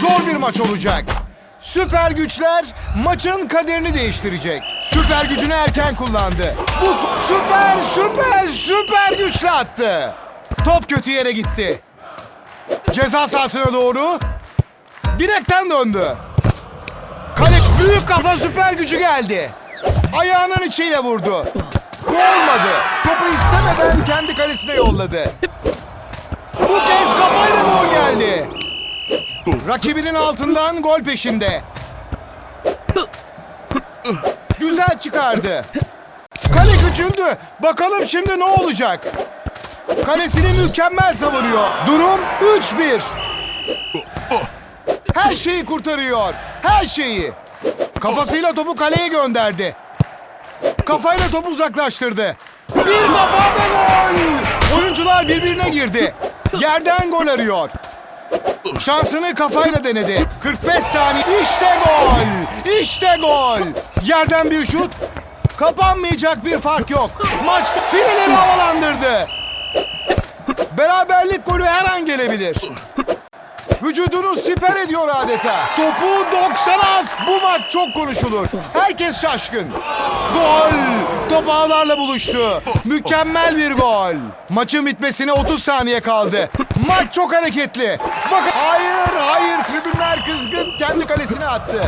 zor bir maç olacak. Süper güçler maçın kaderini değiştirecek. Süper gücünü erken kullandı. Bu süper süper süper güçle attı. Top kötü yere gitti. Ceza sahasına doğru direkten döndü. Kale büyük kafa süper gücü geldi. Ayağının içiyle vurdu. Olmadı. Topu istemeden kendi kalesine yolladı. Bu kez. Rakibinin altından gol peşinde. Güzel çıkardı. Kale küçüldü. Bakalım şimdi ne olacak? Kalesini mükemmel savunuyor. Durum 3-1. Her şeyi kurtarıyor. Her şeyi. Kafasıyla topu kaleye gönderdi. Kafayla topu uzaklaştırdı. Bir kafa ve gol! Oyuncular birbirine girdi. Yerden gol arıyor. Şansını kafayla denedi. 45 saniye. İşte gol! İşte gol! Yerden bir şut. Kapanmayacak bir fark yok. Maçta fileleri havalandırdı. Beraberlik golü her an gelebilir. Vücudunu siper ediyor adeta. Topu 90 az. Bu maç çok konuşulur. Herkes şaşkın. Gol! Top ağlarla buluştu. Mükemmel bir gol. Maçın bitmesine 30 saniye kaldı. Maç çok hareketli. Bakın. Hayır, hayır. Tribünler kızgın. Kendi kalesine attı.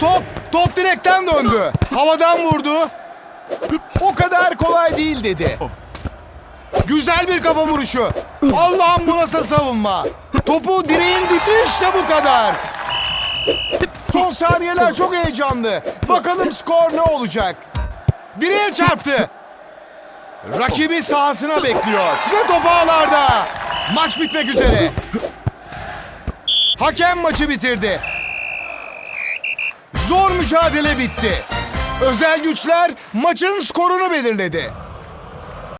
Top, top direkten döndü. Havadan vurdu. O kadar kolay değil dedi. Güzel bir kafa vuruşu. Allah'ım bu nasıl savunma. Topu direğin dibi işte bu kadar. Son saniyeler çok heyecanlı. Bakalım skor ne olacak. Direğe çarptı. Rakibi sahasına bekliyor. Ve top ağlarda. Maç bitmek üzere. Hakem maçı bitirdi. Zor mücadele bitti. Özel güçler maçın skorunu belirledi.